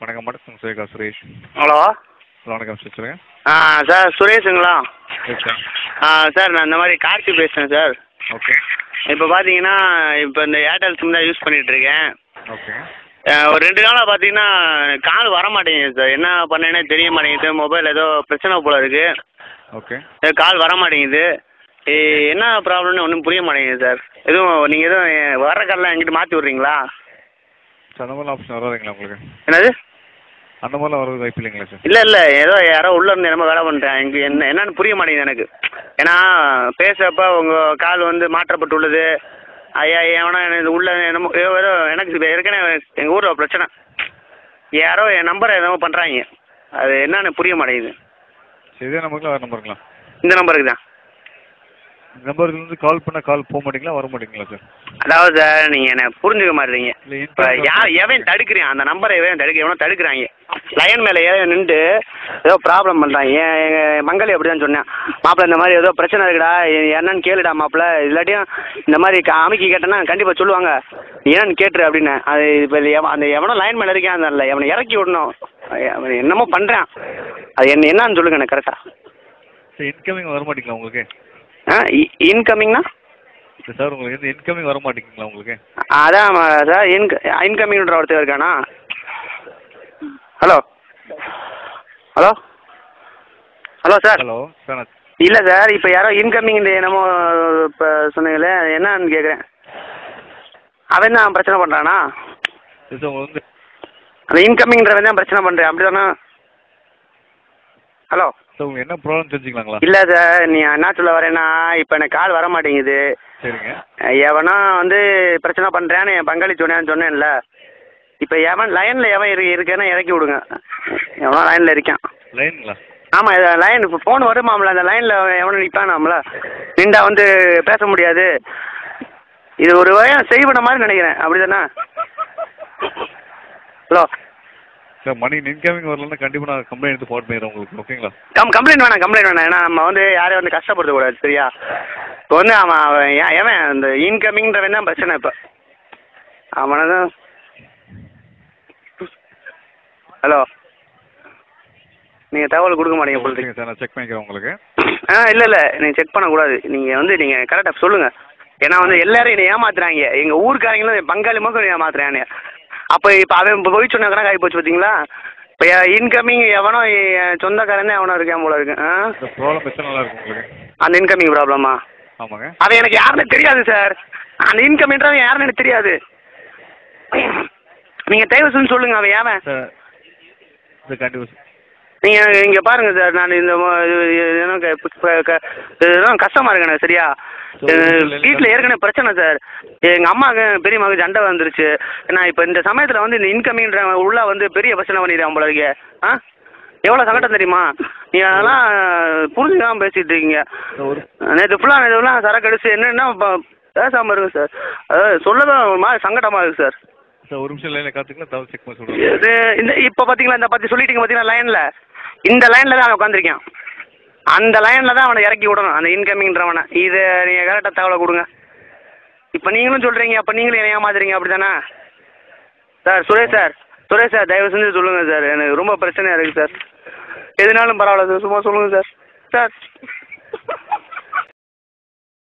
வணக்கம் வணக்கம் சுரேகா சுரேஷ். ஹலோ. வணக்கம் சார் சொல்லுங்கள் ஆ சார் சுரேஷுங்களா? ஆ சார் நான் இந்த மாதிரி கார்த்தி பேசுகிறேன் சார். ஓகே இப்போ பார்த்தீங்கன்னா இப்போ இந்த ஏர்டெல் சிம் தான் யூஸ் பண்ணிகிட்ருக்கேன் ஓகே ஒரு ரெண்டு நாளாக பார்த்தீங்கன்னா கால் வர மாட்டேங்குது சார். என்ன பண்ணேனே தெரிய மாட்டேங்குது. மொபைல் ஏதோ பிரச்சனை போல இருக்குது ஓகே கால் வர மாட்டேங்குது என்ன ப்ராப்ளம்னு ஒன்றும் புரிய மாட்டேங்குது சார். எதுவும் நீங்கள் எதுவும் வர கால்லாம் எங்கிட்ட மாற்றி விட்றீங்களா? அந்த மாதிரிலாம் ஆப்ஷன் வராதுங்களா உங்களுக்கு? என்னது? அந்த மாதிரிலாம் வரது வாய்ப்பு இல்லைங்களா சார்? இல்லை இல்லை ஏதோ யாரோ உள்ள இருந்து என்னமோ வேலை பண்ணுறேன் எனக்கு என்ன என்னன்னு புரிய மாட்டேங்குது எனக்கு. ஏன்னா பேசுகிறப்ப உங்கள் கால் வந்து மாற்றப்பட்டுள்ளது ஐயா எவனோ எனக்கு உள்ள என்னமோ ஏதோ எனக்கு ஏற்கனவே எங்கள் ஊரில் பிரச்சனை. யாரோ என் நம்பரை என்னமோ பண்ணுறாங்க அது என்னன்னு புரிய மாட்டேங்குது. சரி இதே நம்பருங்களா வேறு நம்பருங்களா இந்த நம்பருக்கு தான். வந்து கால் பண்ணால் கால் போக மாட்டீங்களா? வர மாட்டீங்களா சார் அதாவது சார் நீங்கள் என்ன புரிஞ்சுக்க மாட்டீங்க. இல்லை இப்போ யார் எவன் தடுக்கிறான்? அந்த நம்பரை எவன் தடுக்க எவனோ தடுக்கிறாங்க. லைன் மேலே ஏன் நின்று ஏதோ ப்ராப்ளம் பண்ணுறான் என் எங்கள் மங்களி அப்படி தான் சொன்னேன். மாப்பிள்ள இந்த மாதிரி ஏதோ பிரச்சனை இருக்குடா. என்னன்னு கேளுடா மாப்பிள்ள இல்லாட்டியும் இந்த மாதிரி அமைக்கி கேட்டேன்னா கண்டிப்பாக சொல்லுவாங்க. என்னன்னு கேட்டுரு அப்படின்னு. அது இப்போ எவன் அந்த எவனோ லைன் மேலே இருக்கான் அந்த எவனை இறக்கி விடணும். என்னமோ பண்ணுறான் அது என்ன என்னன்னு சொல்லுங்க எனக்கு கரெக்டாக இன்கமிங் வர மாட்டீங்களா உங்களுக்கு? ஆ இன்கமிங்னா சார் உங்களுக்கு வந்து இன்கமிங் வர மாட்டேங்குங்களா உங்களுக்கு? அதான் சார் இன்க இன்கமிங்ன்ற ஒருத்தர் இருக்கானா? Hello? Hello? Hello sir? Hello sir இல்லை சார் இப்போ யாரோ இன்கமிங் என்னமோ இப்போ சொன்னீங்களே என்னன்னு கேட்குறேன் அவன் தான் பிரச்சனை பண்ணுறானா அந்த இன்கமிங்ன்றவன் தான் பிரச்சனை பண்ணுறேன் அப்படி தானே ஹலோ? சார் என்ன ப்ராப்ளம் தெரிஞ்சுக்கலாங்களா? இல்லை சார் நீ என்ன சொல்ல வரேன்னா இப்போ எனக்கு கால் வர மாட்டேங்குது. சரிங்க. எவனோ வந்து பிரச்சனை பண்ணுறான்னு என் பங்காளி சொன்னேன்னு சொன்னேன்ல இப்போ எவன் லைனில் எவன் இரு இருக்கேன்னு இறக்கி விடுங்க. எவனோ லைனில் இருக்கான். லைனுங்களா ஆமாம் இது லைன் இப்போ ஃபோன் வருமாம்ல அந்த லைனில் எவனும் நிற்பானாம்ல நின்றா வந்து பேச முடியாது. இது ஒரு வகையாக செய்வன மாதிரி நினைக்கிறேன். அப்படி தானே ஹலோ? சார் மணி இன்கமிங் வரலன்னா கண்டிப்பாக நான் கம்ப்ளைண்ட் எடுத்து போட் பண்ணிடுறேன் உங்களுக்கு. ஓகேங்களா கம் கம்ப்ளைண்ட் வேணாம் கம்ப்ளைண்ட் வேணாம். ஏன்னா நம்ம வந்து யாரையும் வந்து கஷ்டப்படுத்தக்கூடாது சரியா? இப்போ வந்து அவன் அவன் ஏன் எவன் அந்த இன்கமிங்ன்றவன் தான் பிரச்சனை இப்போ. அவனை தான் ஹலோ நீங்கள் தகவல் கொடுக்க மாட்டீங்க போல சார் நான் செக் பண்ணிக்கிறேன் உங்களுக்கு. ஆ இல்லை இல்லை. நீங்கள் செக் பண்ணக்கூடாது. நீங்கள் வந்து நீங்கள் கரெக்டாக சொல்லுங்கள் ஏன்னா வந்து எல்லாரும் என்னை ஏமாத்துறாங்க. எங்கள் ஊருக்காரங்களும் பங்காளி மக்கள் ஏமாத்துறாங்க. அப்போ இப்போ அவன் இப்போ போய் சொன்ன கணக்கு ஆகி போச்சு பார்த்தீங்களா இப்போ இன்கமிங் எவனோ சொந்தக்காரன் எவனோ இருக்கேன் போல இருக்கு. ஆ? அந்த இன்கமிங் ப்ராப்ளமா ஆமாங்க. அது எனக்கு யாருன்னு தெரியாது சார் அந்த இன்கமிங்ன்றவன் யாருன்னு எனக்கு தெரியாது. நீங்கள் தயவு செஞ்சு சொல்லுங்கள் அவன் ஏவன் நீங்கள் இங்கே பாருங்கள் சார் நான் இந்த இதெல்லாம் கஷ்டமாக இருக்கு எனக்கு சரியா? வீட்டில் ஏற்கனவே பிரச்சனை சார். எங்கள் அம்மாவுக்கு பெரியம்மாவுக்கு சண்டை வந்துருச்சு. நான் இப்போ இந்த சமயத்தில் வந்து இந்த இன்கமிங்ன்ற உள்ள வந்து பெரிய பிரச்சனை பண்ணிடுறேன் இருக்கே. ஆ? எவ்வளோ சங்கடம் தெரியுமா? நீ அதெல்லாம் புரிஞ்சுக்காம பேசிகிட்டு இருக்கீங்க. நேற்று ஃபுல்லாக ஃபுல்லாக சரக்கு அடிச்சு என்னென்னா பேசாமல் இருங்க சார். அதாவது சொல்லதான் ஒரு மாதிரி சங்கடமாக இருக்குது சார். சார் ஒரு நிமிஷம் லைனில் காத்துக்கலாம் தவிர செக் பண்ணி சொல்கிறேன் இது இந்த இப்போ பார்த்தீங்களா இந்த பற்றி சொல்லிட்டீங்க பார்த்தீங்களா லைனில் இந்த லைனில் தான் அவன் உட்காந்துருக்கான் அந்த லைனில் தான் அவனை இறக்கி விடணும் அந்த இன்கமிங்ன்றவனை இது நீங்கள் கரெக்டாக தகவலை கொடுங்க. இப்போ நீங்களும் சொல்கிறீங்க அப்போ நீங்களும் என்ன ஏமாத்துறீங்க அப்படி தானே sir Suresh sir Suresh sir தயவு செஞ்சு சொல்லுங்கள் சார். எனக்கு ரொம்ப பிரச்சனையாக இருக்குது சார். எதுனாலும் பரவாயில்ல சார் சும்மா சொல்லுங்கள் சார். சார்